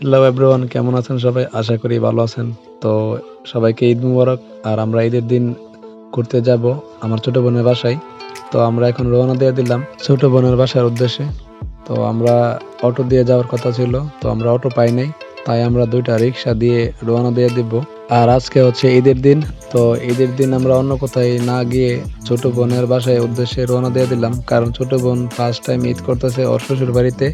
Hello everyone কেমন আছেন সবাই? আশা করি ভালো আছেন। তো সবাইকে ঈদ মুবারক। আর আমরা ঈদের দিন ঘুরতে যাব আমার ছোট বোনের বাসায়। তো আমরা এখন রওনা দিয়ে দিলাম ছোট বোনের বাসার উদ্দেশ্যে। তো আমরা অটো দিয়ে যাওয়ার কথা ছিল। তো আমরা অটো পাই নাই। তাই আমরা দুইটা রিক্সা দিয়ে রওনা দিয়ে দিব। আর আজকে হচ্ছে ঈদের দিন, তো ঈদের দিন আমরা অন্য কোথায় না গিয়ে ছোট বোনের বাসায় উদ্দেশ্যে রওনা দিয়ে দিলাম। কারণ ছোট বোন ফার্স্ট টাইম ঈদ করতেছে ওর শ্বশুর বাড়িতে,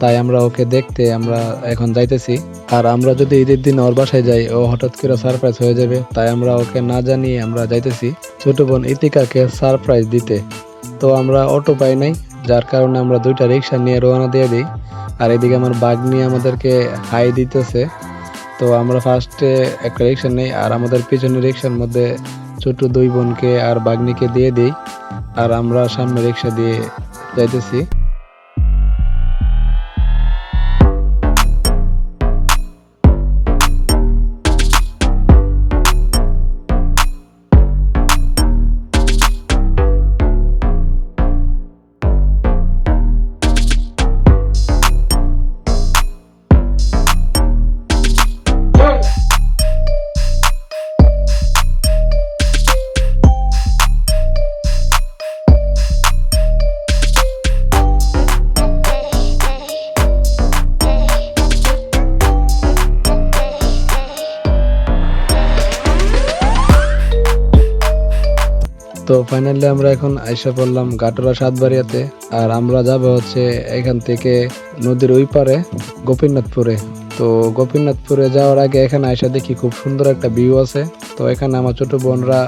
তাই আমরা ওকে দেখতে আমরা এখন যাইতেছি। আর আমরা যদি ঈদের দিন ওর বাসায় যাই, ও হঠাৎ করে সারপ্রাইজ হয়ে যাবে, তাই আমরা ওকে না জানিয়ে আমরা যাইতেছি। ছোট বোন ইতিকাকে সারপ্রাইজ দিতে, তো আমরা অটো পাই নাই, যার কারণে আমরা দুইটা রিক্সা নিয়ে রওনা দিয়ে দিই। আর এদিকে আমার বাঘ নিয়ে আমাদেরকে হাই দিতেছে। তো আমরা ফার্স্টে একটা রিক্সা নেই, আর আমাদের পিছনে রিক্সার মধ্যে ছোট দুই বোনকে আর বাগনিকে দিয়ে দিই, আর আমরা সামনে রিক্সা দিয়ে যাইতেছি। তো ফাইনালি আমরা এখন আইসা পড়লাম গাটরা সাতবাড়িয়াতে, আর আমরা যাব হচ্ছে এখান থেকে নদীর ওই পারে গোপীনাথপুরে। তো গোপীনাথপুরে যাওয়ার আগে এখানে আইসা দেখি খুব সুন্দর একটা ভিউ আছে। তো এখানে আমার ছোট বোনরা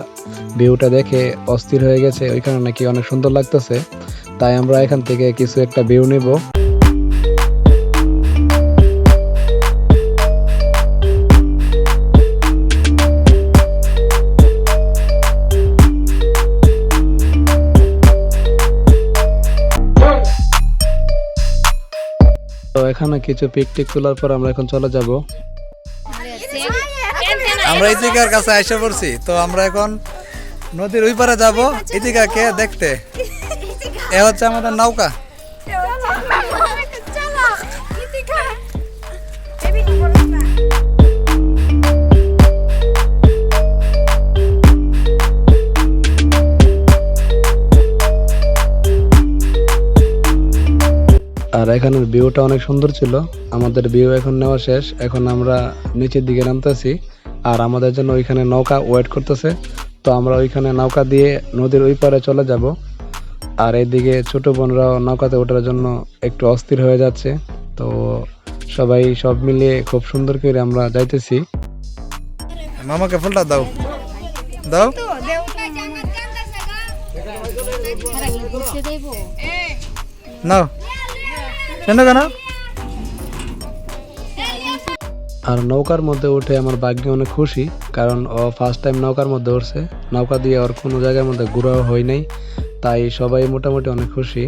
ভিউটা দেখে অস্থির হয়ে গেছে, ওইখানে নাকি অনেক সুন্দর লাগতেছে। তাই আমরা এখান থেকে কিছু একটা ভিউ নিব। এখানে কিছু পিকটিক তোলার পর আমরা এখন চলে যাব। আমরা ইতিকার কাছে এসে পড়ছি তো আমরা এখন নদীর ওই পারে যাব ইতিকাকে দেখতে। এ হচ্ছে আমাদের নৌকা। আর এখানের ভিউটা অনেক সুন্দর ছিল। আমাদের ভিউ এখন নেওয়া শেষ। এখন আমরা নিচের দিকে নামতেছি আর আমাদের জন্য ওইখানে নৌকা ওয়েট করতেছে। তো আমরা ওইখানে নৌকা দিয়ে নদীর ওই পারে চলে যাব। আর এইদিকে ছোট বোনরাও নৌকাতে ওঠার জন্য একটু অস্থির হয়ে যাচ্ছে। তো সবাই সব মিলিয়ে খুব সুন্দর করে আমরা যাইতেছি। মামাকে ফুলটা দাও। দাও। নাও। আর নৌকার মধ্যে উঠে আমার ভাগ্য অনেক খুশি, কারণ ও ফার্স্ট টাইম নৌকার মধ্যে উঠছে। নৌকা দিয়ে ওর কোনো জায়গার মধ্যে ঘোরাও হয় নাই, তাই সবাই মোটামুটি অনেক খুশি।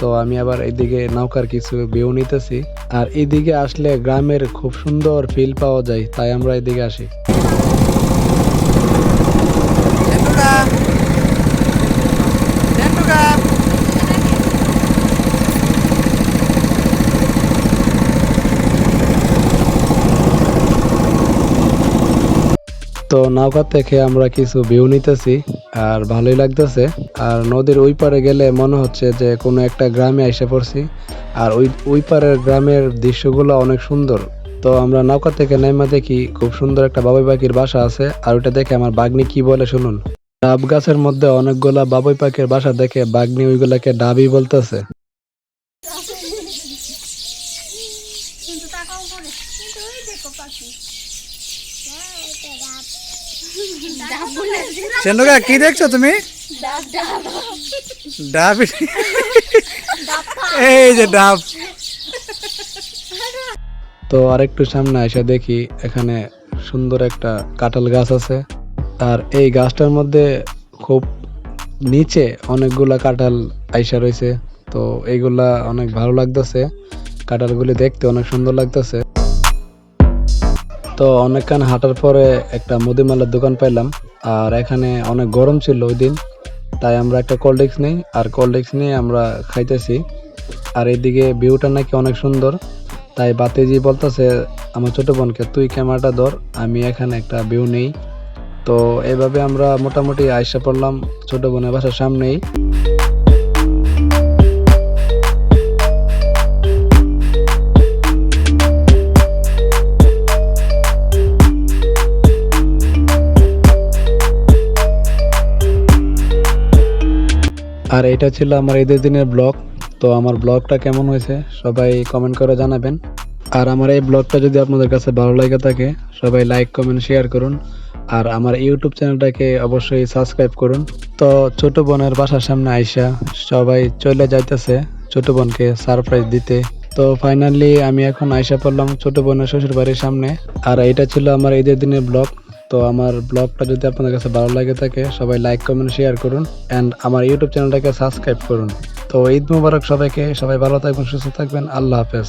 তো আমি আবার এইদিকে নৌকার কিছু ভিউ নিতেছি। আর এদিকে আসলে গ্রামের খুব সুন্দর ফিল পাওয়া যায়, তাই আমরা এদিকে আসি। তো নৌকা থেকে আমরা কিছু ভিউ নিতেছি, আর ভালোই লাগতেছে। আর নদীর ওই পারে গেলে মনে হচ্ছে যে কোনো একটা গ্রামে এসে পড়ছি। আর ওই ওই পারের গ্রামের দৃশ্যগুলো অনেক সুন্দর। তো আমরা নৌকা থেকে নাইমা দেখি, খুব সুন্দর একটা বাবুই পাখির বাসা আছে, আর ওটা দেখে আমার বাগনি কি বলে শুনুন। ডাব গাছের মধ্যে অনেকগুলা বাবুই পাখির বাসা দেখে বাগনি ওইগুলাকে ডাবই বলতেছে কিন্তু তাকাও করে কিন্তু ওই দেখো পাখি টেন্টুকা কি দেখছ তুমি? ডাব। এই যে ডাব। তো আরেকটু সামনে এসে দেখি এখানে সুন্দর একটা কাঁঠাল গাছ আছে। আর এই গাছটার মধ্যে খুব নিচে অনেকগুলা কাঁঠাল আইসা রয়েছে। তো এইগুলা অনেক ভালো লাগতেছে। কাঁঠালগুলি দেখতে অনেক সুন্দর লাগতেছে। তো অনেকক্ষণ হাঁটার পরে একটা মুদিমালার দোকান পাইলাম, আর এখানে অনেক গরম ছিল ওই দিন, তাই আমরা একটা কোল্ড ড্রিঙ্কস নিই, আর কোল্ড ড্রিঙ্কস নিয়ে আমরা খাইতেছি। আর এদিকে ভিউটা নাকি অনেক সুন্দর, তাই বাতিজি বলতেছে, আমার ছোট বোনকে তুই ক্যামেরাটা ধর, আমি এখানে একটা ভিউ নেই। তো এইভাবে আমরা মোটামুটি আইসা পড়লাম ছোট বোনের বাসার সামনেই। এটা ছিল আমার ঈদের দিনের ব্লগ। তো আমার ব্লগটা কেমন হয়েছে সবাই কমেন্ট করে জানাবেন। আর আমার এই ব্লগটা যদি আপনাদের কাছে ভালো লাগে থাকে, সবাই লাইক কমেন্ট শেয়ার করুন। আর আমার ইউটিউব চ্যানেলটাকে অবশ্যই সাবস্ক্রাইব করুন। তো ছোট বোনের বাসার সামনে আইসা সবাই চলে যাইতেছে ছোট বোনকে সারপ্রাইজ দিতে। তো ফাইনালি আমি এখন আইসা পড়লাম ছোট বোনের শ্বশুর বাড়ির সামনে। আর এটা ছিল আমার ঈদের দিনের ব্লগ। তো আমার ব্লগটা যদি আপনাদের কাছে ভালো লাগে থাকে, সবাই লাইক কমেন্ট শেয়ার করুন অ্যান্ড আমার ইউটিউব চ্যানেলটাকে সাবস্ক্রাইব করুন। তো ঈদ মুবারক সবাইকে, সবাই ভালো থাকবেন, সুস্থ থাকবেন, আল্লাহ হাফেজ।